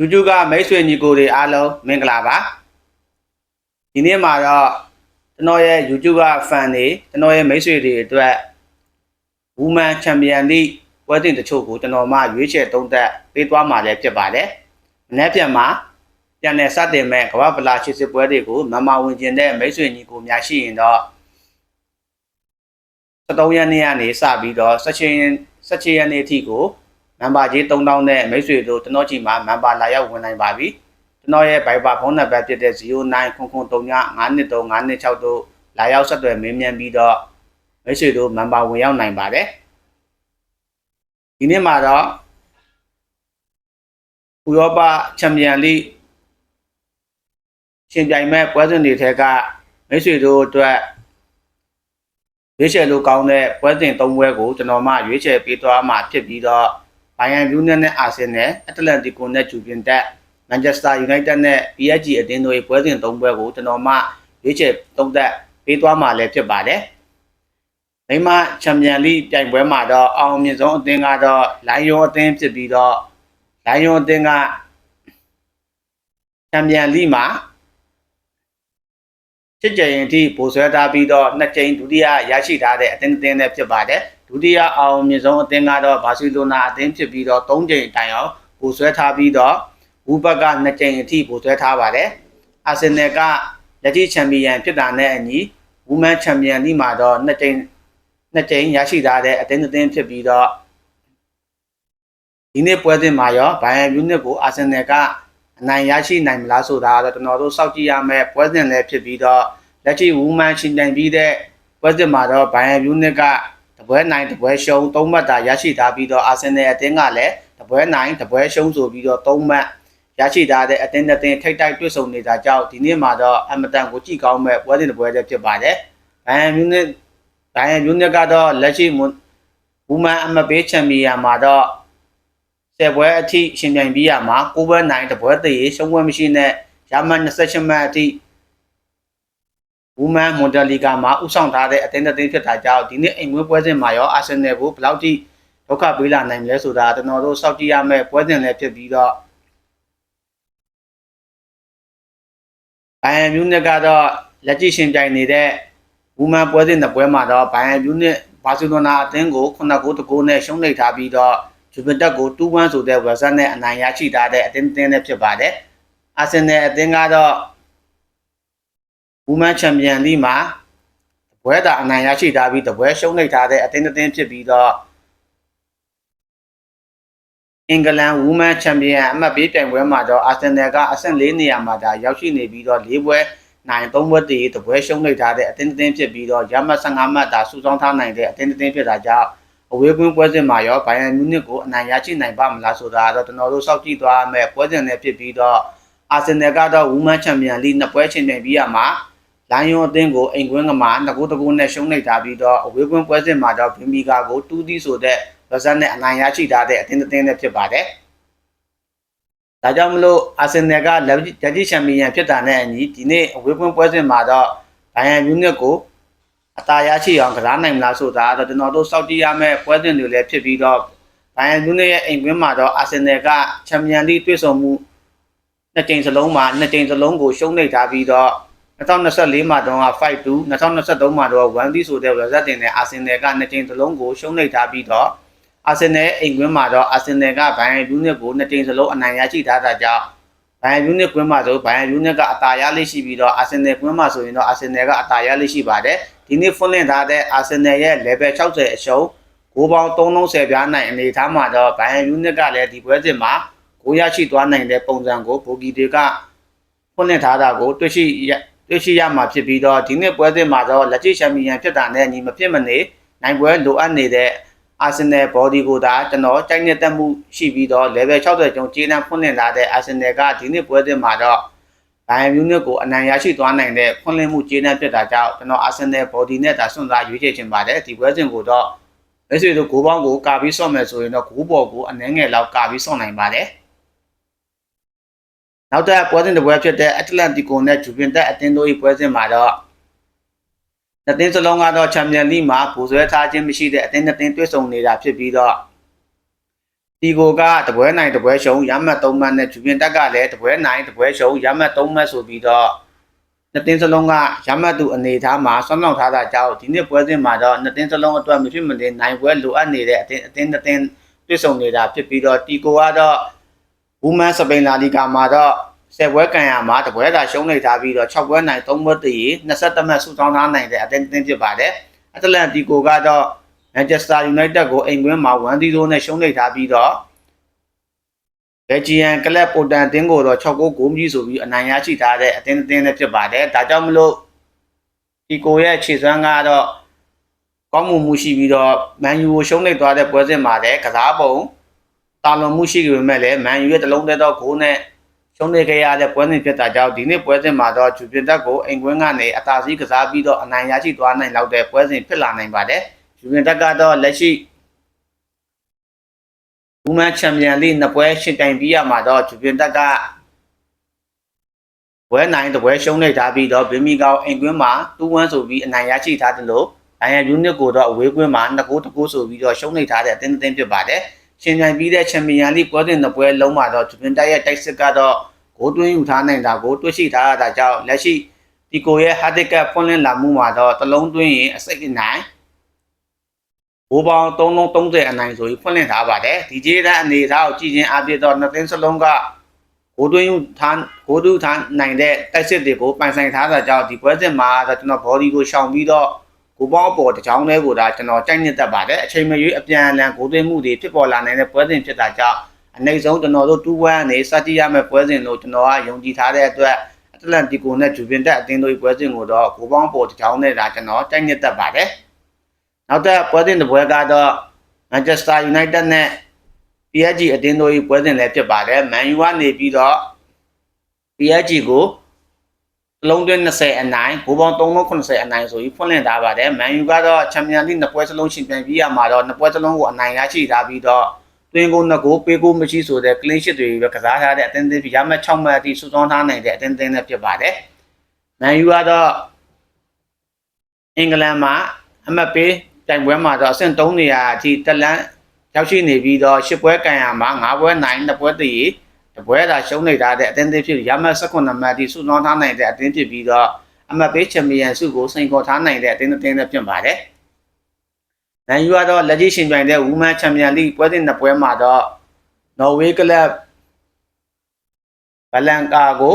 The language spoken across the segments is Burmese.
YouTube ကမိတ်ဆွေညီကိုတွေအားလုံးမင်္ဂလာပါဒီနေ့မှာတော့ကျွန်တော်ရဲ့ YouTube က fan တွေကျွန်တော်ရဲ့မိတ်ဆွေတွေအတွက် Women Champion League ပွဲစဉ်တချို့ကိုကျွန်တော်မှရွေးချယ်သုံးသပ်ပေးသွားမှာလည်းဖြစ်ပါတယ်မနေ့ပြန်မှာပြန်လည်စတင်မဲ့ကမ္ဘာပလာချစ်စစ်ပွဲတွေကိုမမဝင်ကျင်တဲ့မိတ်ဆွေညီကိုများရှိရင်တော့73ရက်နေ့ကနေစပြီးတော့16 16ရက်နေ့အထိကို နံပါတ်ကြီး3000နဲ့မိတ်ဆွေတို့ကျွန်တော်ကြည့်မှာနံပါတ်လာရောက်ဝင်နိုင်ပါပြီကျွန်တော်ရဲ့ Viber ဖုန်းနံပါတ်ဖြစ်တဲ့0900395356တို့လာရောက်ဆက်သွယ်မင်းမြန်ပြီးတော့မိတ်ဆွေတို့နံပါတ်ဝင်ရောက်နိုင်ပါတယ်ဒီနေ့မှာတော့ဥရောပချန်ပီယံလိရှင်ပြိုင်မဲ့ပွဲစဉ်တွေထဲကမိတ်ဆွေတို့အတွက်ရွေးချယ်လို့ကောင်းတဲ့ပွဲစဉ်၃ပွဲကိုကျွန်တော်မှရွေးချယ်ပေးသွားမှာဖြစ်ပြီးတော့ ဘိုင်ယန်ယူနိုက်နဲ့အာဆင်နယ်အတလန်တီကိုနဲ့ဂျူပင်တက်မန်ချက်စတာယူနိုက်တက်နဲ့ PSG အသင်းတို့ရဲ့ပွဲစဉ်၃ပွဲကိုကျွန်တော်မှရွေးချယ်သုံးသက်ပေးသွားမှာလည်းဖြစ်ပါတယ်။မိမချန်ပီယံလိပြိုင်ပွဲမှာတော့အောင်မြင်ဆုံးအသင်းကတော့လိုင်ယွန်အသင်းဖြစ်ပြီးတော့လိုင်ယွန်အသင်းကချန်ပီယံလိမှာ ချစ်ကြရင်အထိပိုဆွဲထားပြီးတော့နှစ်ကြိမ်ဒုတိယရရှိထားတဲ့အသင်းအသင်းနဲ့ဖြစ်ပါတယ်ဒုတိယအောင်မြင်ဆုံးအသင်းကတော့ဘာစီလိုနာအသင်းဖြစ်ပြီးတော့၃ကြိမ်တိုင်အောင်ပိုဆွဲထားပြီးတော့ဝူဘက်က2ကြိမ်အထိပိုဆွဲထားပါတယ်အာဆင်နယ်ကလက်ရှိချန်ပီယံဖြစ်တာနဲ့အညီဝူမန်ချန်ပီယံလိမှာတော့2ကြိမ်2ကြိမ်ရရှိထားတဲ့အသင်းအသင်းဖြစ်ပြီးတော့ဒီနေ့ပွဲစဉ်မှာရောဘိုင်ယန်မြူးနစ်ကိုအာဆင်နယ်က အနိုင်ရရှိနိုင်မလားဆိုတာကတော့ကျွန်တော်တို့စောင့်ကြည့်ရမယ့်ပွဲစဉ်လည်းဖြစ်ပြီးတော့လက်ရှိဝူမန်ရှင်တိုင်ပြီးတဲ့ပွဲစဉ်မှာတော့ဘိုင်ယန်မြူးနစ်ကတပွဲနိုင်တပွဲရှုံး၃မှတ်သာရရှိထားပြီးတော့အာဆင်နယ်အသင်းကလည်းတပွဲနိုင်တပွဲရှုံးဆိုပြီးတော့၃မှတ်ရရှိထားတဲ့အသင်းအသင်းထိတ်တိုက်တွေ့ဆုံနေတာကြောင့်ဒီနေ့မှာတော့အမတန်ကိုကြည့်ကောင်းမဲ့ပွဲစဉ်တစ်ပွဲတည်းဖြစ်ပါတယ်ဘိုင်ယန်မြူးနစ်ဘိုင်ယန်မြူးနစ်ကတော့လက်ရှိဝူမန်အမပေးချန်ပီယံမှာတော့ ဆယ်ပွဲအထိရှင်ပြိုင်ပြီးရမှာ၉ပွဲနိုင်တပွဲသေးရှုံးပွဲမရှိနဲ့ရမန်28မှတ်အထိ Women Mondeliga မှာဥဆောင်ထားတဲ့အသင်းတစ်သင်းဖြစ်တာကြောင့်ဒီနေ့အိမ်မွေးပွဲစဉ်မှာရောအာဆင်နယ်ကိုဘယ်လောက်ထိဒုက္ခပေးလာနိုင်မလဲဆိုတာကျွန်တော်တို့စောင့်ကြည့်ရမယ့်ပွဲစဉ်လည်းဖြစ်ပြီးတော့ဘိုင်ယန်မြူးနစ်ကတော့လက်ရှိရှင်ပြိုင်နေတဲ့ Women ပွဲစဉ်တစ်ပွဲမှာတော့ဘိုင်ယန်မြူးနစ်ဘာစီလိုနာအသင်းကို9ဂိုးတကိုးနဲ့ရှုံးနိထားပြီးတော့ ဂျူဗင်တက်ကို2-1ဆိုတဲ့ဝက်ဇက်နဲ့အနိုင်ရရှိထားတဲ့အသင်းအသင်းလည်းဖြစ်ပါတယ်အာဆင်နယ်အသင်းကတော့ Women Champion League မှာတပွဲတာအနိုင်ရရှိထားပြီးတပွဲရှုံးနိထားတဲ့အသင်းအသင်းဖြစ်ပြီးတော့အင်္ဂလန် Women Champion အမှတ်ပေးပြိုင်ပွဲမှာတော့ Arsenal ကအဆင့်၄နေရာမှာဒါရောက်ရှိနေပြီးတော့၄ပွဲနိုင်၃ပွဲတည်တပွဲရှုံးနိထားတဲ့အသင်းအသင်းဖြစ်ပြီးတော့ရမှတ်15မှတ်သာစုဆောင်းထားနိုင်တဲ့အသင်းအသင်းဖြစ်တာကြောင့် အဝေးကွင်းပွဲစဉ်မှာရောဘိုင်ယန်မြူးနစ်ကိုအနိုင်ရရှိနိုင်ပါမလားဆိုတာတော့ကျွန်တော်တို့စောင့်ကြည့်သွားမယ်ပွဲစဉ်နဲ့ဖြစ်ပြီးတော့အာဆင်နယ်ကတော့ Women Champion League နှစ်ပွဲချင်းနေပြီးရမှာလိုင်ယွန်အသင်းကိုအိမ်ကွင်းကမှာနှစ်ကိုတကိုးနဲ့ရှုံးနေထားပြီးတော့အဝေးကွင်းပွဲစဉ်မှာတော့ဗင်မီကာကိုတူးတီးဆိုတဲ့ဗဇက်နဲ့အနိုင်ရရှိထားတဲ့အသင်းအသင်းနဲ့ဖြစ်ပါတယ်။ဒါကြောင့်မလို့အာဆင်နယ်ကလက်ဂျက်ချန်ပီယံဖြစ်တာနဲ့အညီဒီနေ့အဝေးကွင်းပွဲစဉ်မှာတော့ဘိုင်ယန်မြူးနစ်ကို အသာရရှိအောင်ကစားနိုင်မလားဆိုတာတော့ကျွန်တော်တို့စောင့်ကြည့်ရမယ့်ပွဲစဉ်တွေလည်းဖြစ်ပြီးတော့ဘိုင်ယန်မြူးနစ်ရဲ့အိမ်ကွင်းမှာတော့အာဆင်နယ်ကချန်ပီယံလိတွေ့ဆုံမှုနှစ်ကြိမ်စလုံးမှာနှစ်ကြိမ်စလုံးကိုရှုံးနေထားပြီးတော့2024မှာတော့5-2 2023မှာတော့1-3ဆိုတဲ့ result တင်တဲ့အာဆင်နယ်ကနှစ်ကြိမ်စလုံးကိုရှုံးနေထားပြီးတော့အာဆင်နယ်အိမ်ကွင်းမှာတော့အာဆင်နယ်ကဘိုင်ယန်ယူနစ်ကိုနှစ်ကြိမ်စလုံးအနိုင်ရရှိထားတာကြောင့် ဘိုင်ယန်ယူနစ်ကွင်းမှာဆိုဘိုင်ယန်ယူနစ်ကအသာရလေးရှိပြီးတော့အာဆင်နယ်ကွင်းမှာဆိုရင်တော့အာဆင်နယ်ကအသာရလေးရှိပါတယ်ဒီနေ့ဖွင့်လှစ်ထားတဲ့အာဆင်နယ်ရဲ့ level 60အရှုံးဂိုးပေါင်း330ပြားနိုင်အနေထားမှာတော့ဘိုင်ယန်ယူနစ်ကလည်းဒီပွဲစဉ်မှာဂိုးရရှိသွားနိုင်တဲ့ပုံစံကိုဘိုဂီတွေကဖွင့်လှစ်ထားတာကိုတွေ့ရှိတွေ့ရှိရမှာဖြစ်ပြီးတော့ဒီနှစ်ပွဲစဉ်မှာတော့လက်ရှိချန်ပီယံဖြစ်တာနဲ့ညီမဖြစ်မနေနိုင်ပွဲလိုအပ်နေတဲ့ အာဆင်နယ်ဘော်ဒီကိုဒါကျွန်တော်ကြိုက်နေတတ်မှုရှိပြီးတော့ level 60ကျော်ကျေးနံဖွင့်လှစ်လာတဲ့အာဆင်နယ်ကဒီနှစ်ပွဲစဉ်မှာတော့ဘိုင်ယန်မြူးနစ်ကိုအနိုင်ရရှိသွားနိုင်တဲ့ဖွင့်လှစ်မှုကျေးနံဖြစ်တာကြောင့်ကျွန်တော်အာဆင်နယ်ဘော်ဒီနဲ့ဒါစွန့်စားရွေးချယ်ခြင်းပါတယ်ဒီပွဲစဉ်ကိုတော့လက်ရှိတို့ဂိုးပေါင်းကိုကာပြီးဆော့မယ်ဆိုရင်တော့ဂိုးပေါ်ကိုအနှဲငယ်လောက်ကာပြီးဆော့နိုင်ပါတယ်နောက်တဲ့ပွဲစဉ်တစ်ပွဲဖြစ်တဲ့အတလန်တီကိုနဲ့ဂျူဗင်တက်အတင်းတို့၏ပွဲစဉ်မှာတော့ နှစ်သင်းစလုံးကတော့ချန်ပီယံလိမှာဘူဆွဲထားခြင်းမရှိတဲ့အသင်းနှစ်သင်းတွေ့ဆုံနေတာဖြစ်ပြီးတော့ဒီတီကိုကတပွဲနိုင်တပွဲရှုံရမှတ်3မှတ်နဲ့ဂျူပင်တက်ကလည်းတပွဲနိုင်တပွဲရှုံရမှတ်3မှတ်ဆိုပြီးတော့နှစ်တင်းစလုံးကရမှတ်သူအနေထားမှာဆွမ်းဆောင်ထားတာကြောင့်ဒီနှစ်ပွဲစဉ်မှာတော့နှစ်တင်းစလုံးအတွက်မဖြစ်မနေနိုင်ပွဲလိုအပ်နေတဲ့အတင်းအတင်းနှစ်တင်းတွေ့ဆုံနေတာဖြစ်ပြီးတော့တီကိုကတော့ဝူမန်စပိန်လာလီဂါမှာတော့ 10ပွဲကန်ရမှာတပွဲသာရှုံးနေထားပြီးတော့6ပွဲနိုင်3ပွဲတည်20မှတ်စုဆောင်းထားနိုင်တဲ့အတင်းတင်းဖြစ်ပါတယ်အတလန်တီကိုကတော့မန်ချက်စတာယူနိုက်တက်ကိုအိမ်ကွင်းမှာ1-0နဲ့ရှုံးနေထားပြီးတော့ဘယ်ဂျီယန်ကလပ်ပိုတန်တင်းကိုတော့6ဂိုးဂိုးကြီးဆိုပြီးအနိုင်ရရှိထားတဲ့အတင်းတင်းနဲ့ဖြစ်ပါတယ်ဒါကြောင့်မလို့တီကိုရဲ့ခြေစွမ်းကတော့ကောင်းမှုမှုရှိပြီးတော့မန်ယူကိုရှုံးနေသွားတဲ့ပွဲစဉ်မှာလည်းကစားပုံတာလွန်မှုရှိကြပေမဲ့လည်းမန်ယူရဲ့တလုံးသေးသောဂိုးနဲ့ ရှုံးနေခဲ့ရတဲ့ပွဲစဉ်ဖြစ်တာကြောင့်ဒီနေ့ပွဲစဉ်မှာတော့ဂျူပင်တက်ကိုအိမ်ကွင်းကနေအသာစီးကစားပြီးတော့အနိုင်ရရှိသွားနိုင်လောက်တဲ့ပွဲစဉ်ဖြစ်လာနိုင်ပါတယ်ဂျူပင်တက်ကတော့လက်ရှိဝူမန်ချန်ပီယံလိနှစ်ပွဲရှင်တိုင်ပြီးရမှာတော့ဂျူပင်တက်ကပွဲနိုင်တပွဲရှုံးနေထားပြီးတော့ဘင်မီကောင်အိမ်ကွင်းမှာ2-1ဆိုပြီးအနိုင်ရရှိထားတယ်လို့ဒိုင်ယန်ယူနစ်ကိုတော့အဝေးကွင်းမှာ2-2ဆိုပြီးတော့ရှုံးနေထားတဲ့အသင်းအသင်းဖြစ်ပါတယ် ရှင်ပြိုင်ပြီးတဲ့ချန်ပီယံလိပွဲစဉ်တစ်ပွဲလုံးမှာတော့ဂျူပင်တက်ရဲ့တိုက်စစ်ကတော့ဂိုးသွင်းယူထားနိုင်တာကိုတွေ့ရှိထားရတာကြောင့်လက်ရှိဒီကိုရဲ့ဟာဒစ်ကပ်ဖွင့်လင်းလာမှုမှာတော့တလုံးသွင်းရင်အစိတ်အနိုင်ဘိုးပေါင်း330အနိုင်ဆိုပြီးဖွင့်လင်းထားပါတယ်ဒီကျေးတန်းအနေအထားကိုကြည့်ချင်းအပြည့်တော့နှစ်သိန်းစလုံးကဂိုးသွင်းယူထားဂိုးတူးထားနိုင်တဲ့တိုက်စစ်တွေကိုပိုင်ဆိုင်ထားတာကြောင့်ဒီပွဲစဉ်မှာတော့ကျွန်တော် body ကိုရှောင်ပြီးတော့ ကိုပေါင်းပေါ်တစ်ချောင်းလေးကိုဒါကျွန်တော်ကြိုက်နှစ်သက်ပါတယ်အချိန်မရွေးအပြန်အလှန်ကိုသွင်းမှုတွေဖြစ်ပေါ်လာနိုင်တဲ့ပွဲစဉ်ဖြစ်တာကြောင့်အနေဆုံးကျွန်တော်တို့2 1နဲ့စတင်ရမယ့်ပွဲစဉ်လို့ကျွန်တော်ကယုံကြည်ထားတဲ့အတွက်အတလန်တီကိုနဲ့ဂျူဗင်တက်အသင်းတို့ပွဲစဉ်ကိုတော့ကိုပေါင်းပေါ်တစ်ချောင်းနဲ့ဒါကျွန်တော်ကြိုက်နှစ်သက်ပါတယ်နောက်တဲ့ပွဲစဉ်တစ်ပွဲကတော့ Manchester United နဲ့ PSG အသင်းတို့ပွဲစဉ်လည်းဖြစ်ပါတယ် Man U ကနေပြီးတော့ PSG ကို အလုံးသွင်း20အနိုင်ဘိုးပေါင်း380အနိုင်ဆိုပြီးဖွင့်လင့်ထားပါတယ်မန်ယူကတော့ချန်ပီယံလိနှစ်ပွဲစလုံးရှင်ပြိုင်ပြီးရမှာတော့နှစ်ပွဲစလုံးကိုအနိုင်ရရှိထားပြီးတော့တွင်းကိုနှစ်ကိုပေးကိုမရှိဆိုတဲ့ clean sheet တွေပဲကစားထားတဲ့အတင်းတင်းပြရမှတ်6မှတ်အထိစုဆောင်းထားနိုင်တဲ့အတင်းတင်းနဲ့ဖြစ်ပါတယ်မန်ယူကတော့အင်္ဂလန်မှာအမှတ်ပေးတိုင်ပွဲမှာတော့အဆင့်3နေရာအထိတက်လန်းရောက်ရှိနေပြီးတော့10ပွဲကန်ရမှာ9ပွဲနိုင်2ပွဲတည် တပွဲသာရှုံးနေထားတဲ့အသင်းသင်းဖြစ်ရမှတ်18မှတ်အထိစုဆောင်းထားနိုင်တဲ့အသင်းဖြစ်ပြီးတော့အမှတ်ပေးချန်ပီယံစုကိုစိန်ခေါ်ထားနိုင်တဲ့အသင်းအသင်းနဲ့ဖြစ်ပါတယ်။နိုင်ယူကတော့လက်ရှိရှင်ပြိုင်တဲ့ဝူမန်ချန်ပီယံလိပွဲစဉ်နှစ်ပွဲမှာတော့နော်ဝေးကလပ်ဘလန်ကာကို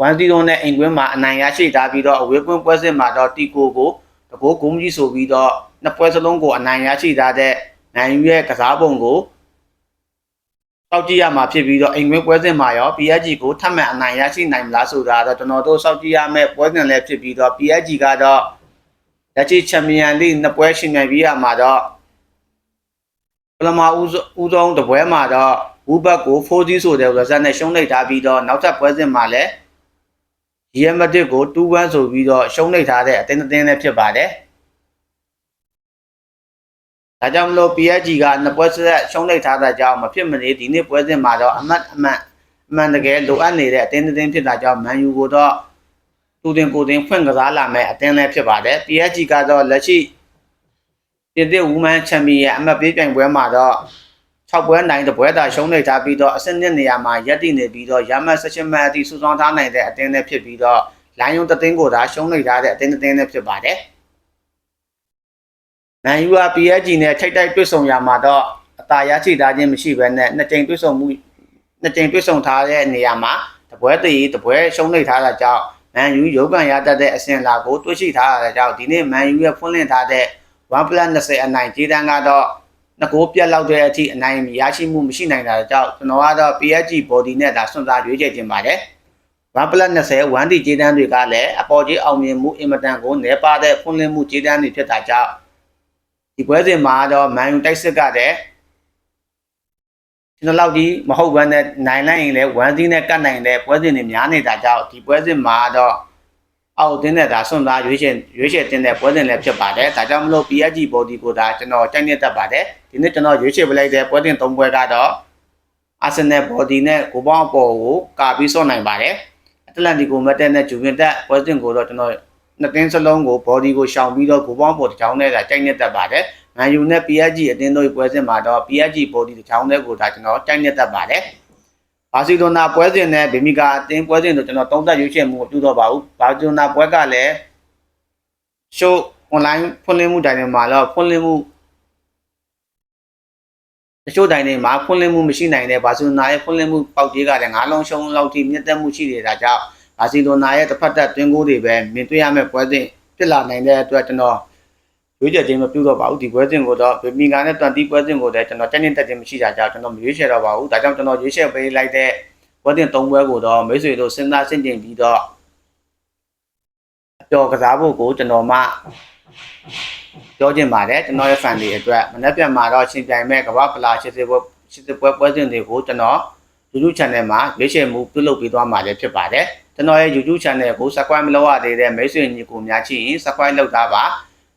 1-0နဲ့အိမ်ကွင်းမှာအနိုင်ရရှိထားပြီးတော့အဝေးကွင်းပွဲစဉ်မှာတော့တီကိုကိုတကိုးဂုံးကြီးဆိုပြီးတော့နှစ်ပွဲစလုံးကိုအနိုင်ရရှိထားတဲ့နိုင်ယူရဲ့ကစားပုံကို စောက်ကြည့်ရမှာဖြစ်ပြီးတော့အိမ်ဝင်းပွဲစဉ်မှာရော PSG ကိုထပ်မံအနိုင်ရရှိနိုင်မလားဆိုတာတော့ကျွန်တော်တို့စောက်ကြည့်ရမယ့်ပွဲစဉ်လည်းဖြစ်ပြီးတော့ PSG ကတော့လက်ရှိချန်ပီယံလိနှစ်ပွဲရှင်ပြိုင်ပြီးရမှာတော့ပထမဦးဦးဆုံးတစ်ပွဲမှာတော့ဝူဘတ်ကို4-0ဆိုတဲ့ result နဲ့ရှုံးလိုက်ထားပြီးတော့နောက်ထပ်ပွဲစဉ်မှာလည်းရီယယ်မက်ဒရစ်ကို2-1ဆိုပြီးတော့ရှုံးလိုက်ထားတဲ့အသင်းအသင်းလည်းဖြစ်ပါတယ် ဒါကြောင့်မလို့ PSG ကနှစ်ပွဲဆက်ရှုံးလိုက်ထားတာကြောင့်မဖြစ်မနေဒီနေ့ပွဲစဉ်မှာတော့အမတ်အမတ်အမှန်တကယ်လိုအပ်နေတဲ့အတင်းအတင်းဖြစ်တာကြောင့်မန်ယူကိုတော့တူတင်ကိုတင်ဖွင့်ကစားလာမယ်အတင်းလည်းဖြစ်ပါတယ် PSG ကတော့လက်ရှိပြည်သစ်ဝူမန်ချန်ပီယံအမတ်ပေးပြိုင်ပွဲမှာတော့6ပွဲနိုင်တဲ့ပွဲသာရှုံးနေထားပြီးတော့အဆင့်နှစ်နေရာမှာရပ်တည်နေပြီးတော့ရမတ်16မှတ်အထိစုဆောင်းထားနိုင်တဲ့အတင်းလည်းဖြစ်ပြီးတော့လိုင်းယုံတသိန်းကိုသာရှုံးနေထားတဲ့အတင်းအတင်းလည်းဖြစ်ပါတယ်။ နိုင်ယူက PSG နဲ့ထိတ်တိုက်တွေ့ဆုံရမှာတော့အသာရရှိထားခြင်းမရှိဘဲနဲ့နှစ်ကြိမ်တွေ့ဆုံမှုနှစ်ကြိမ်တွေ့ဆုံထားတဲ့နေရာမှာတပွဲတည်တပွဲရှုံးနေထားတာကြောင့်မန်ယူရုပ်ကန်ရတတ်တဲ့အဆင့်လာကိုတွေ့ရှိထားတာကြောင့်ဒီနေ့မန်ယူရဲ့ဖွင့်လှစ်ထားတဲ့ 1+20 အနိုင်ကြီးတန်းကတော့ငကိုပြက်လောက်တဲ့အထိအနိုင်ရရှိမှုမရှိနိုင်တာကြောင့်ကျွန်တော်ကတော့ PSG body နဲ့ဒါစွန့်စားရွေးချယ်ခြင်းပါတယ် 1+20 1D ခြေတန်းတွေကလည်းအပေါ်ကြီးအောင်မြင်မှုအင်မတန်ကိုနည်းပါတဲ့ဖွင့်လှစ်မှုခြေတန်းတွေဖြစ်တာကြောင့် ဒီပွဲစဉ်မှာတော့မန်ယူတိုက်စစ်ကတဲ့ကျွန်တော်လောက်ဒီမဟုတ်ဘဲနဲ့နိုင်လိုက်ရင်လည်း1 0နဲ့ကတ်နိုင်တဲ့ပွဲစဉ်တွေများနေတာကြောင့်ဒီပွဲစဉ်မှာတော့အောက်တင်းတဲ့ဒါစွန့်သားရွေးချယ်ရွေးချယ်တင်တဲ့ပွဲစဉ်လည်းဖြစ်ပါတယ်ဒါကြောင့်မလို့ PSG body ကိုဒါကျွန်တော်တိုက်နေတတ်ပါတယ်ဒီနေ့ကျွန်တော်ရွေးချယ်ပလိုက်တဲ့ပွဲစဉ်၃ပွဲကတော့ Arsenal body နဲ့ကိုပေါင်းအပေါ်ကိုကာပြီးစော့နိုင်ပါတယ်အတလန်တီကိုမက်တက်နဲ့ဂျူဗင်တက်ပွဲစဉ်ကိုတော့ကျွန်တော် နှစ်တင်းစလုံးကို body ကိုရှောင်ပြီးတော့ကိုပေါင်းပေါ်တစ်ချောင်းနဲ့ဒါတိုက်နေတတ်ပါတယ်မမန်ယူနဲ့ PSG အတင်းတို့ရဲ့ပွဲစဉ်မှာတော့ PSG ဘော်ဒီတစ်ချောင်းတည်းကိုဒါကျွန်တော်တိုက်နေတတ်ပါတယ်ဘာစီလိုနာပွဲစဉ်နဲ့ဗီမီကာအတင်းပွဲစဉ်တို့ကျွန်တော်သုံးသပ်ရွေးချယ်မှုမပြုတော့ပါဘူးဘာစီလိုနာပွဲကလည်း show online ဖွင့်လင်းမှုတိုင်တွေမှာတော့ဖွင့်လင်းမှုတချို့တိုင်တွေမှာဖွင့်လင်းမှုမရှိနိုင်တဲ့ဘာစီလိုနာရဲ့ဖွင့်လင်းမှုပေါက်ကြီးကလည်းငါးလုံးရှုံးလောက်ထိမြင့်တက်မှုရှိနေတာကြောင့် ဘာစီလိုနာရဲ့တစ်ဖက်သက်တွင်းကိုတွေပဲမြင်တွေ့ရမယ့်ပွဲစဉ်ဖြစ်လာနိုင်တဲ့အတွက်ကျွန်တော်ရွေးချယ်ခြင်းမပြုတော့ပါဘူးဒီပွဲစဉ်ကိုတော့ဗီမီကာနဲ့20ပွဲစဉ်ကိုလည်းကျွန်တော်တက်နေတက်ခြင်းမရှိတာကြောင့်ကျွန်တော်မရွေးချယ်တော့ပါဘူးဒါကြောင့်ကျွန်တော်ရွေးချယ်ပေးလိုက်တဲ့ပွဲစဉ်3ပွဲကိုတော့မိတ်ဆွေတို့စဉ်းစားဆင်ခြင်ပြီးတော့အပျော်ကစားဖို့ကိုကျွန်တော်မှပြောချင်ပါတယ်ကျွန်တော်ရဲ့ fan တွေအတွက်မနေ့ပြန်မှာတော့ရှင်ပြိုင်မဲ့ကမ္ဘာဖလား80ပွဲ80ပွဲပွဲစဉ်တွေကိုကျွန်တော် YouTube channel မှာရွေးချယ်မှုပြုလုပ်ပေးသွားမှာလည်းဖြစ်ပါတယ် ကျွန်တော်ရဲ့ YouTube channel ကို subscribe မလုပ်ရသေးတဲ့မိတ်ဆွေညီကိုများချစ်ရင် subscribe လုပ်သားပါ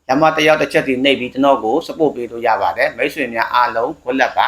လက်မတစ်ယောက်တစ်ချက်စီနှိပ်ပြီးကျွန်တော်ကို support ပေးလို့ရပါတယ်မိတ်ဆွေများအားလုံးကိုလက်ပါ